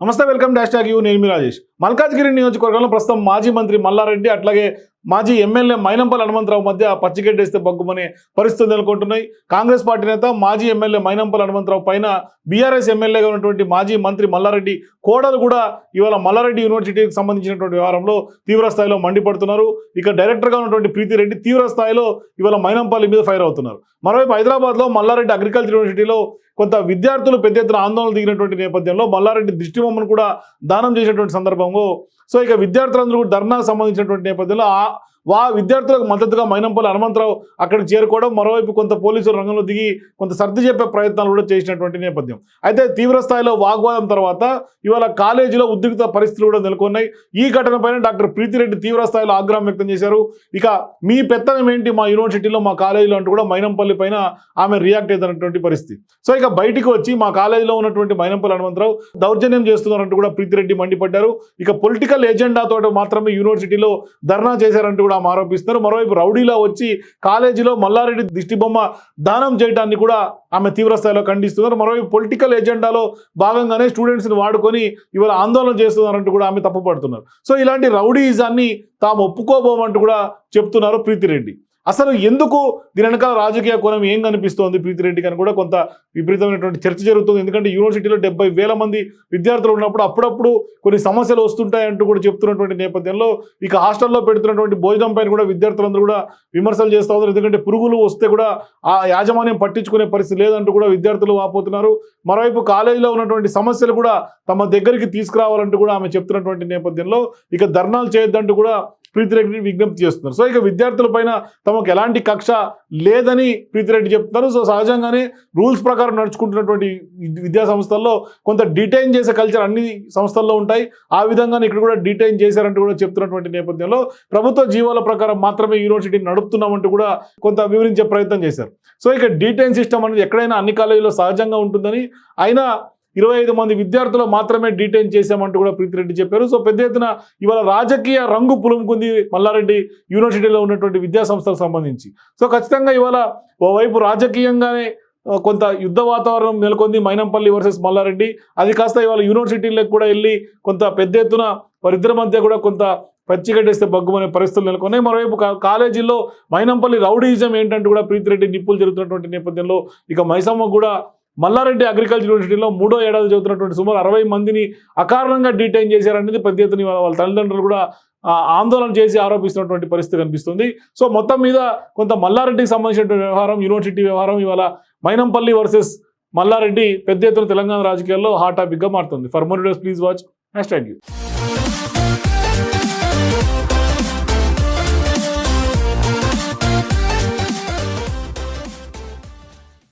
నమస్తే welcome dash tag you నేను మీ రాజేష్. మల్కాజ్గిరి నియోజకవర్గంలో ప్రస్తుతం మాజీ మంత్రి మల్లారెడ్డి అట్లాగే మాజీ ఎమ్మెల్యే మైనంపల్లి హనుమంతరావు మధ్య పచ్చిగడ్డేస్తే బగ్గుమనే పరిస్థితులు నెలకొంటున్నాయి. కాంగ్రెస్ పార్టీ నేత మాజీ ఎమ్మెల్యే మైనంపల్లి హనుమంతరావు పైన బీఆర్ఎస్ ఎమ్మెల్యేగా ఉన్నటువంటి మాజీ మంత్రి మల్లారెడ్డి కోడలు కూడా ఇవాళ మల్లారెడ్డి యూనివర్సిటీకి సంబంధించినటువంటి వ్యవహారంలో తీవ్ర స్థాయిలో మండిపడుతున్నారు. ఇక డైరెక్టర్గా ఉన్నటువంటి ప్రీతిరెడ్డి తీవ్ర స్థాయిలో ఇవాళ మైనంపల్లి మీద ఫైర్ అవుతున్నారు. మరోవైపు హైదరాబాద్లో మల్లారెడ్డి అగ్రికల్చర్ యూనివర్సిటీలో కొంత విద్యార్థులు పెద్ద ఎత్తున ఆందోళన దిగినటువంటి నేపథ్యంలో మల్లారెడ్డి దిష్టిబొమ్మను కూడా దానం చేసినటువంటి సందర్భంలో సో ఇక విద్యార్థులందరూ కూడా ధర్నాకు సంబంధించినటువంటి నేపథ్యంలో ఆ వా విద్యార్థులకు మద్దతుగా మైనంపల్లి హనుమంతరావు అక్కడికి చేరుకోవడం మరోవైపు కొంత పోలీసులు రంగంలో దిగి కొంత సర్ది చెప్పే ప్రయత్నాలు కూడా చేసినటువంటి నేపథ్యం. అయితే తీవ్ర స్థాయిలో వాగ్వాదం తర్వాత ఇవాళ కాలేజీలో ఉద్రిక్త పరిస్థితులు కూడా నెలకొన్నాయి. ఈ ఘటనపైన డాక్టర్ ప్రీతిరెడ్డి తీవ్ర స్థాయిలో ఆగ్రహం వ్యక్తం చేశారు. ఇక మీ పెత్తనం ఏంటి మా యూనివర్సిటీలో మా కాలేజీలో అంటూ కూడా మైనంపల్లి పైన ఆమె రియాక్ట్ అవుతున్నటువంటి పరిస్థితి. సో ఇక బయటికి వచ్చి మా కాలేజీలో ఉన్నటువంటి మైనంపల్లి హనుమంతరావు దౌర్జన్యం చేస్తున్నారంటూ కూడా ప్రీతిరెడ్డి మండిపడ్డారు. ఇక పొలిటికల్ ఎజెండాతో మాత్రమే యూనివర్సిటీలో ధర్నా చేశారంటూ కూడా ఆరోపిస్తున్నారు మరోవైపు రౌడీలా వచ్చి కాలేజీలో మల్లారెడ్డి దిష్టిబొమ్మ దానం చేయడాన్ని కూడా ఆమె తీవ్రస్థాయిలో ఖండిస్తున్నారు. మరోవైపు పొలిటికల్ ఎజెండాలో భాగంగానే స్టూడెంట్స్ని వాడుకొని ఇవాళ ఆందోళన చేస్తున్నారంటూ కూడా ఆమె తప్పుపడుతున్నారు. సో ఇలాంటి రౌడీజాన్ని తాము ఒప్పుకోబోమంటూ కూడా చెప్తున్నారు ప్రీతిరెడ్డి. అసలు ఎందుకు దీని వెనకాల రాజకీయ కోణం ఏం కనిపిస్తోంది ప్రీతిరెడ్డి అని కూడా కొంత విపరీతమైనటువంటి చర్చ జరుగుతుంది. ఎందుకంటే యూనివర్సిటీలో డెబ్బై వేల మంది విద్యార్థులు ఉన్నప్పుడు అప్పుడప్పుడు కొన్ని సమస్యలు వస్తుంటాయంటూ కూడా చెప్తున్నటువంటి నేపథ్యంలో ఇక హాస్టల్లో పెడుతున్నటువంటి భోజనం పైన కూడా విద్యార్థులందరూ కూడా విమర్శలు చేస్తూ ఉన్నారు. ఎందుకంటే పురుగులు వస్తే కూడా ఆ యాజమాన్యం పట్టించుకునే పరిస్థితి లేదంటూ కూడా విద్యార్థులు వాపోతున్నారు. మరోవైపు కాలేజీలో ఉన్నటువంటి సమస్యలు కూడా తమ దగ్గరికి తీసుకురావాలంటూ కూడా ఆమె చెప్తున్నటువంటి నేపథ్యంలో ఇక ధర్నాలు చేయొద్దంటూ కూడా ప్రీతిరెడ్డి విజ్ఞప్తి చేస్తున్నారు. సో ఇక విద్యార్థుల పైన తమకు ఎలాంటి కక్ష లేదని ప్రీతిరెడ్డి చెప్తున్నారు. సో సహజంగానే రూల్స్ ప్రకారం నడుచుకుంటున్నటువంటి విద్యా సంస్థల్లో కొంత డిటైన్ చేసే కల్చర్ అన్ని సంస్థల్లో ఉంటాయి. ఆ విధంగానే ఇక్కడ కూడా డిటైన్ చేశారంటూ కూడా చెప్తున్నటువంటి నేపథ్యంలో ప్రభుత్వ జీవాల ప్రకారం మాత్రమే యూనివర్సిటీని నడుపుతున్నామంటూ కూడా కొంత వివరించే ప్రయత్నం చేశారు. సో ఇక డిటైన్ సిస్టమ్ అనేది ఎక్కడైనా అన్ని కాలేజీలో సహజంగా ఉంటుందని అయినా ఇరవై ఐదు మంది విద్యార్థులు మాత్రమే డీటైన్ చేశామంటూ కూడా ప్రీతిరెడ్డి చెప్పారు. సో పెద్ద ఎత్తున ఇవాళ రాజకీయ రంగు పులుముకుంది మల్లారెడ్డి యూనివర్సిటీలో ఉన్నటువంటి విద్యా సంస్థలకు సంబంధించి. సో ఖచ్చితంగా ఇవాళ ఓవైపు రాజకీయంగానే కొంత యుద్ధ వాతావరణం నెలకొంది మైనంపల్లి వర్సెస్ మల్లారెడ్డి. అది కాస్త ఇవాళ యూనివర్సిటీలకు కూడా వెళ్ళి కొంత పెద్ద ఎత్తున వారిద్దరి మధ్య కూడా కొంత పచ్చిగడ్డేస్తే బగ్గుమనే పరిస్థితులు నెలకొన్నాయి. మరోవైపు కాలేజీలో కాలేజీల్లో మైనంపల్లి రౌడీజం ఏంటంటే కూడా ప్రీతిరెడ్డి నిప్పులు జరుగుతున్నటువంటి నేపథ్యంలో ఇక మైసమ్మ కూడా మల్లారెడ్డి అగ్రికల్చర్ యూనివర్సిటీలో మూడో ఏడాది చదువుతున్నటువంటి సుమారు అరవై మందిని అకారణంగా డీటైన్ చేశారనేది పెద్ద ఎత్తున వాళ్ళ తల్లిదండ్రులు కూడా ఆందోళన చేసి ఆరోపిస్తున్నటువంటి పరిస్థితి కనిపిస్తుంది. సో మొత్తం మీద కొంత మల్లారెడ్డికి సంబంధించినటువంటి వ్యవహారం యూనివర్సిటీ వ్యవహారం ఇవాళ మైనంపల్లి వర్సెస్ మల్లారెడ్డి పెద్ద ఎత్తున తెలంగాణ రాజకీయాల్లో హాట్ టాపిక్గా మారుతుంది. For more videos please watch hashtag you